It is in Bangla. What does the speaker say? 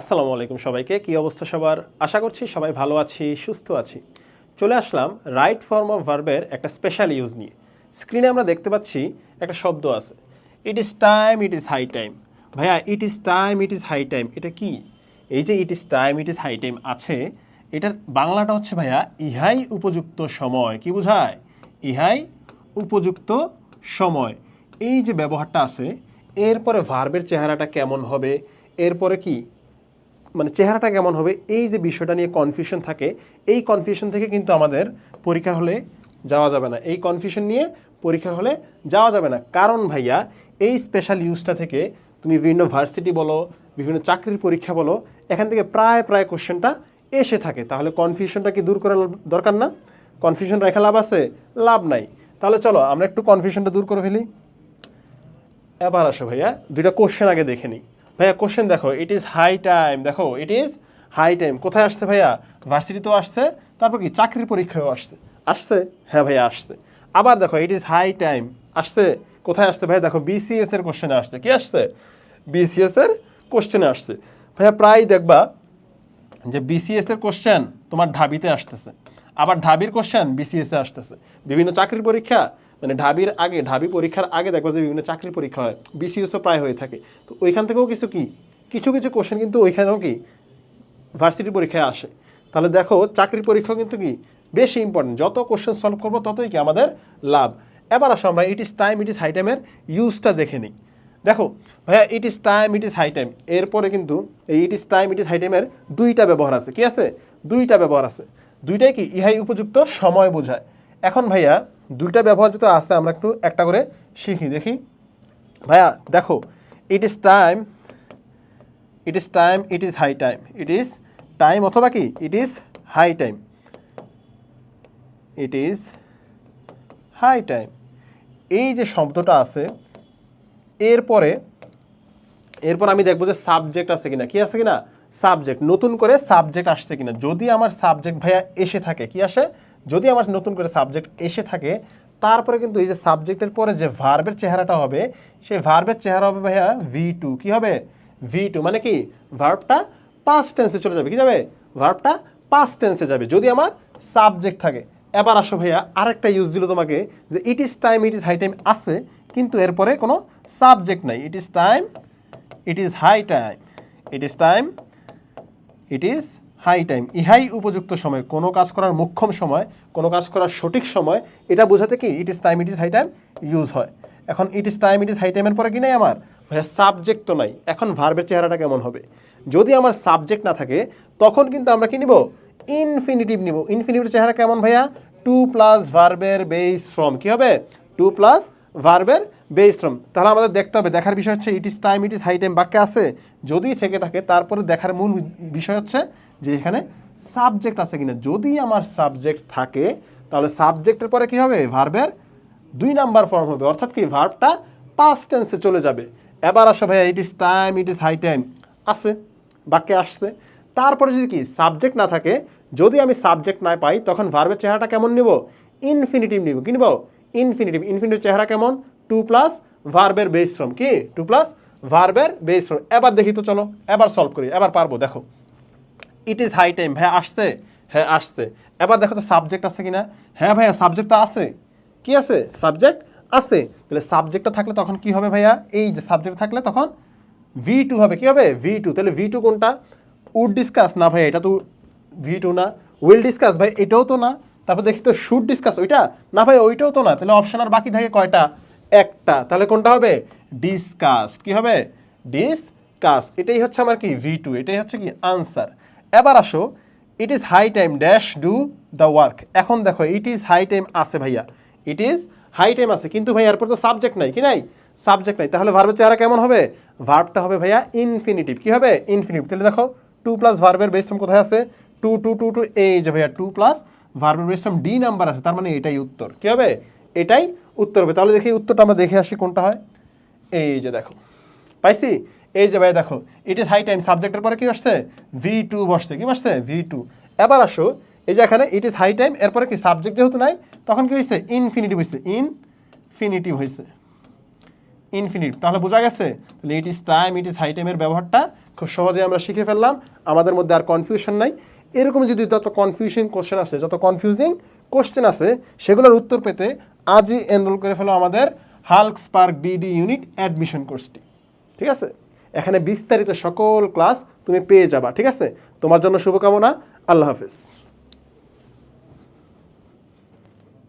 আসসালামু আলাইকুম সবাইকে। কি অবস্থা সবার? আশা করছি সবাই ভালো আছি, সুস্থ আছি। চলে আসলাম রাইট ফর্ম অফ ভার্বের একটা স্পেশাল ইউজ নিয়ে। স্ক্রিনে আমরা দেখতে পাচ্ছি একটা শব্দ আছে। It is time it is high time ভাইয়া it is time it is high time এটা কি? এই যে it is time it is high time আছে, এটার বাংলাটা হচ্ছে ভাইয়া, ইহাই উপযুক্ত সময়। কি বোঝায়? ইহাই উপযুক্ত সময়। এই যে ব্যবহারটা আছে, এরপরে ভার্বের চেহারাটা কেমন হবে? এরপরে কি? মানে চেহারাটা কেমন হবে, এই যে বিষয়টা নিয়ে কনফিউশন থাকে, এই কনফিউশন থেকে কিন্তু আমাদের পরীক্ষার হলে যাওয়া যাবে না। এই কনফিউশন নিয়ে পরীক্ষার হলে যাওয়া যাবে না। কারণ ভাইয়া, এই স্পেশাল ইউজটা থেকে তুমি বিভিন্ন ভার্সিটি বলো, বিভিন্ন চাকরির পরীক্ষা বলো, এখান থেকে প্রায় প্রায় কোশ্চেনটা এসে থাকে। তাহলে কনফিউশনটা কি দূর করার দরকার না? কনফিউশন রেখা লাভ আছে? লাভ নাই। তাহলে চলো, আমরা একটু কনফিউশনটা দূর করে ফেলি। এবার আসো ভাইয়া, দুইটা কোশ্চেন আগে দেখে নিই। ভাইয়া কোশ্চেন দেখো ইট ইজ হাই টাইম দেখো ইট ইজ হাই টাইম কোথায় আসছে ভাইয়া? ভার্সিটিতেও আসছে, তারপর কি? চাকরির পরীক্ষায়ও আসছে। আসছে? হ্যাঁ ভাইয়া, আসছে। আবার দেখো ইট ইজ হাই টাইম আসছে? কোথায় আসছে ভাইয়া? দেখো বিসিএস এর কোশ্চেনে আসছে। কি আসছে? বিসিএস এর কোশ্চেনে আসছে। ভাইয়া প্রায় দেখবা যে বিসিএস এর কোশ্চেন তোমার ঢাবিতে আসতেছে। আবার ঢাবির কোশ্চেন বিসিএস আসতেছে। বিভিন্ন চাকরির পরীক্ষা মানে ঢাবির আগে, ঢাবি পরীক্ষার আগে দেখবা যে বিভিন্ন চাকরির পরীক্ষা হয় বিসিএসও প্রায় হয়ে থাকে। তো ওইখান থেকেও কিছু কি? কিছু কিছু কোশ্চেন কিন্তু ওইখানেও কি? ভার্সিটি পরীক্ষায় আসে। তাহলে দেখো, চাকরির পরীক্ষাও কিন্তু কি? বেশি ইম্পর্টেন্ট যত কোশ্চেন সলভ করব, ততই কি আমাদের লাভ। এবার আসো আমরা it is time it is high টাইমের ইউজটা দেখে নিই। দেখো, ভাইয়া it is time it is high time এরপরে কিন্তু এই it is time it is high টাইমের দুইটা ব্যবহার আছে। কি আছে? দুইটা ব্যবহার আছে। দুইটাই কি? ইহাই উপযুক্ত সময় বোঝায়। এখন ভাইয়া দুইটা ব্যবহার যেটা আছে, আমরা একটু একটা করে শিখি, দেখি। ভাইয়া, দেখো it is time it is time it is high time it is time অথবা কি? It is high time it is high time এই যে শব্দটা আছে, এরপরে, এরপর আমি দেখব যে সাবজেক্ট আছে কিনা। কি আছে কিনা? সাবজেক্ট নতুন করে সাবজেক্ট আসছে কিনা। যদি আমার সাবজেক্ট ভাইয়া এসে থাকে, কি আসে? যদি আমার নতুন করে সাবজেক্ট এসে থাকে, তারপরে কিন্তু এই যে সাবজেক্টের পরে যে ভার্বের চেহারাটা হবে, সেই ভার্বের চেহারা হবে ভাইয়া ভি টু কী হবে? ভি টু মানে কি? ভার্বটা পাস্ট টেন্সে চলে যাবে। কি যাবে? ভার্বটা পাস্ট টেন্সে যাবে। যদি আমার সাবজেক্ট থাকে, এবার আসো ভাইয়া, আরেকটা ইউজ দিল তোমাকে যে it is time it is high time আছে, কিন্তু এরপরে কোনো সাবজেক্ট নাই। It is time it is high time it is time it is high time, ইহাই উপযুক্ত সময়, কোনো কাজ করার মুখ্যম সময়, কোনো কাজ করার সঠিক সময়, এটা বোঝাতে কি it is time it is high time use হয়। এখন it is time it is high টাইমের পরে কি নাই আমার? ভাইয়া সাবজেক্ট তো নাই। এখন ভার্বের চেহারাটা কেমন হবে? যদি আমার সাবজেক্ট না থাকে, তখন কিন্তু আমরা কি নিব? ইনফিনিটিভ নিব। ইনফিনিটিভ চেহারা কেমন ভাইয়া? টু প্লাস ভার্বের বেস ফ্রম কী হবে? টু প্লাস ভার্বের বেস ফ্রম তাহলে আমাদের দেখতে হবে, দেখার বিষয় হচ্ছে it is time it is high time বাক্যে আছে। যদি থেকে থাকে, তারপরে দেখার মূল বিষয় হচ্ছে যে এখানে সাবজেক্ট আছে কিনা। যদি আমার সাবজেক্ট থাকে, তাহলে সাবজেক্টের পরে কি হবে? ভার্বের দুই নাম্বার ফর্ম হবে। অর্থাৎ কি? ভার্বটা পাস্ট টেন্সে চলে যাবে। এবার আসো ভাইয়া it is time it is high time আছে, বাক্যে আসছে। তারপরে যদি কি? সাবজেক্ট না থাকে, যদি আমি সাবজেক্ট না পাই, তখন ভার্বের চেহারাটা কেমন নিব? ইনফিনিটিভ নিব। কি নিব? ইনফিনিটিভ ইনফিনিটিভ চেহারা কেমন? টু প্লাস ভার্বের বেস ফ্রম কি? টু প্লাস ভার্বের বেস ফ্রম এবার দেখি তো চলো, এবার সলভ করি। এবার পারব, দেখো। ইট ইজ হাই টাইম হ্যাঁ আসছে। হ্যাঁ আসছে। এবার দেখো তো সাবজেক্ট আছে কিনা? হ্যাঁ ভাইয়া সাবজেক্টটা আছে। কি আছে? সাবজেক্ট আছে। তাহলে সাবজেক্টটা থাকলে তখন কি হবে ভাইয়া? এই যে সাবজেক্ট থাকলে তখন ভি টু হবে। কী হবে? ভি টু তাহলে ভি টু কোনটা? উড ডিসকাস না ভাই এটা তো ভি টু না। উইল ডিসকাস ভাই, এটাও তো না। তারপর দেখি তো শুড ডিসকাস ওইটা? না ভাই, ওইটাও তো না। তাহলে অপশন আর বাকি থাকে কয়টা? একটা। তাহলে কোনটা হবে? ডিসকাস কি হবে? ডিসকাস এটাই হচ্ছে আমার কি? ভি টু এটাই হচ্ছে কি? আনসার এবার আসো it is high time dash do the work এখন দেখো ইট ইজ হাই টাইম আছে ভাইয়া। ইট ইজ হাই টাইম আছে, কিন্তু ভাই এরপর তো সাবজেক্ট নাই, কি নাই? সাবজেক্ট নাই। তাহলে ভার্বের চেহারা কেমন হবে? ভার্বটা হবে ভাইয়া ইনফিনিটিভ কি হবে? ইনফিনিটিভ তাহলে দেখো টু প্লাস ভার্বের বেসম কোথায় আছে? টু টু টু টু এই যে ভাইয়া টু প্লাস ভার্বের বেসম ডি নাম্বার আছে, তার মানে এটাই উত্তর। কি হবে? এটাই উত্তর হবে। তাহলে দেখি উত্তরটা আমরা দেখে আসি কোনটা হয়। এই যে দেখো। পাইছি? এই যে ভাই দেখো ইট ইজ হাই টাইম সাবজেক্টের পরে কি আসছে? ভি টু বসছে। কি বসছে? ভি টু এবার আসো, এই যে এখানে ইট ইজ হাই টাইম এরপরে কি সাবজেক্ট যেহেতু নাই, তখন কি হয়েছে ইনফিনিটিভ হয়েছে ইনফিনিটিভ হয়েছে ইনফিনিটিভ তাহলে বোঝা গেছে? তাহলে it is time it is high টাইমের ব্যবহারটা খুব সহজে আমরা শিখে ফেললাম। আমাদের মধ্যে আর কনফিউশন নাই। এরকম যদি যত কনফিউশন কোশ্চেন আছে যত কনফিউজিং কোশ্চেন আছে সেগুলোর উত্তর পেতে আজই এনরোল করে ফেলো আমাদের Hulk Spark BD unit admission কোর্সটি ঠিক আছে? এখানে বিস্তারিত সকল ক্লাস তুমি পেয়ে যাবা ঠিক আছে? তোমার জন্য শুভকামনা আল্লাহ হাফিজ।